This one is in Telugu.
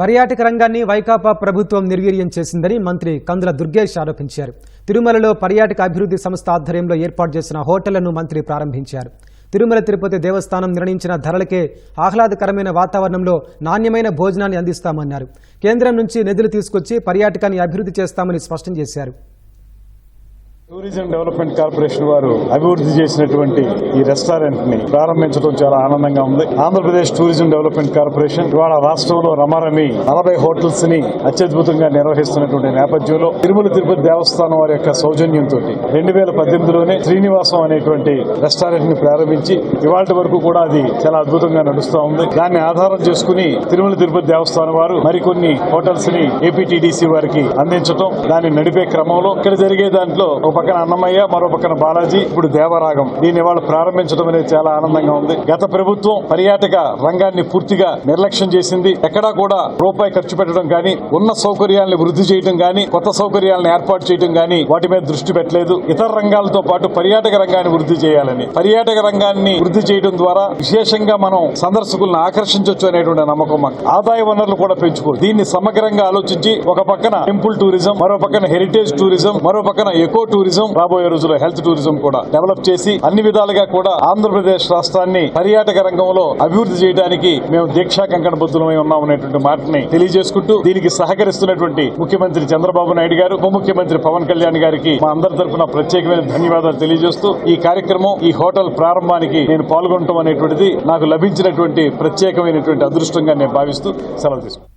పర్యాటక రంగాన్ని వైకాపా ప్రభుత్వం నిర్వీర్యం చేసిందని మంత్రి కందుల దుర్గేష్ ఆరోపించారు. తిరుమలలో పర్యాటక అభివృద్ధి సంస్థ ఆధ్వర్యంలో ఏర్పాటు చేసిన హోటళ్ళను మంత్రి ప్రారంభించారు. తిరుమల తిరుపతి దేవస్థానం నిర్ణయించిన ధరలకే ఆహ్లాదకరమైన వాతావరణంలో నాణ్యమైన భోజనాన్ని అందిస్తామన్నారు. కేంద్రం నుంచి నిధులు తీసుకొచ్చి పర్యాటకాన్ని అభివృద్ధి చేస్తామని స్పష్టం చేశారు. టూరిజం డెవలప్మెంట్ కార్పొరేషన్ వారు అభివృద్ధి చేసినటువంటి ఈ రెస్టారెంట్ని ప్రారంభించడం చాలా ఆనందంగా ఉంది. ఆంధ్రప్రదేశ్ టూరిజం డెవలప్మెంట్ కార్పొరేషన్ ఇవాళ రాష్ట్రంలో రమారమి నలభై హోటల్స్ని అత్యద్భుతంగా నిర్వహిస్తున్నటువంటి నేపథ్యంలో తిరుమల తిరుపతి దేవస్థానం వారి యొక్క సౌజన్యంతో రెండు వేల పద్దెనిమిదిలోనే శ్రీనివాసం అనేటువంటి రెస్టారెంట్ని ప్రారంభించి ఇవాళ వరకు కూడా అది చాలా అద్భుతంగా నడుస్తూ ఉంది. దాన్ని ఆధారం చేసుకుని తిరుమల తిరుపతి దేవస్థానం వారు మరికొన్ని హోటల్స్ని ఏపీటీడీసీ వారికి అందించడం దాన్ని నడిపే క్రమంలో ఇక్కడ జరిగే దాంట్లో పక్కన అన్నమయ్య మరో పక్కన బాలాజీ ఇప్పుడు దేవరాగం. దీన్ని వాళ్ళు ప్రారంభించడం అనేది చాలా ఆనందంగా ఉంది. గత ప్రభుత్వం పర్యాటక రంగాన్ని పూర్తిగా నిర్లక్ష్యం చేసింది. ఎక్కడా కూడా రూపాయి ఖర్చు పెట్టడం కానీ ఉన్న సౌకర్యాలను వృద్ధి చేయడం కానీ కొత్త సౌకర్యాలను ఏర్పాటు చేయడం కానీ వాటి మీద దృష్టి పెట్టలేదు. ఇతర రంగాలతో పాటు పర్యాటక రంగాన్ని వృద్ధి చేయాలని. పర్యాటక రంగాన్ని వృద్ధి చేయడం ద్వారా విశేషంగా మనం సందర్శకులను ఆకర్షించవచ్చు అనేటువంటి నమ్మకం మాకు. ఆదాయ వనరులు కూడా పెంచుకోవాలి దీన్ని సమగ్రంగా ఆలోచించి ఒక పక్కన టెంపుల్ టూరిజం మరో పక్కన హెరిటేజ్ టూరిజం మరో పక్కన ఎకో టూరిజం టూరిజం రాబోయే రోజుల్లో హెల్త్ టూరిజం కూడా డెవలప్ చేసి అన్ని విధాలుగా కూడా ఆంధ్రప్రదేశ్ రాష్ట్రాన్ని పర్యాటక రంగంలో అభివృద్ధి చేయడానికి మేము దీక్షా కంకణబద్ధులమై ఉన్నాం అనేటువంటి మాటని తెలియజేసుకుంటూ దీనికి సహకరిస్తున్నటువంటి ముఖ్యమంత్రి చంద్రబాబు నాయుడు గారు ఉప ముఖ్యమంత్రి పవన్ కళ్యాణ్ గారికి మా అందరి తరఫున ప్రత్యేకమైన ధన్యవాదాలు తెలియజేస్తూ ఈ కార్యక్రమం ఈ హోటల్ ప్రారంభానికి నేను పాల్గొనడం అనేటువంటిది నాకు లభించినటువంటి ప్రత్యేకమైనటువంటి అదృష్టంగా నేను భావిస్తూ సెలవు తీసుకుంటాను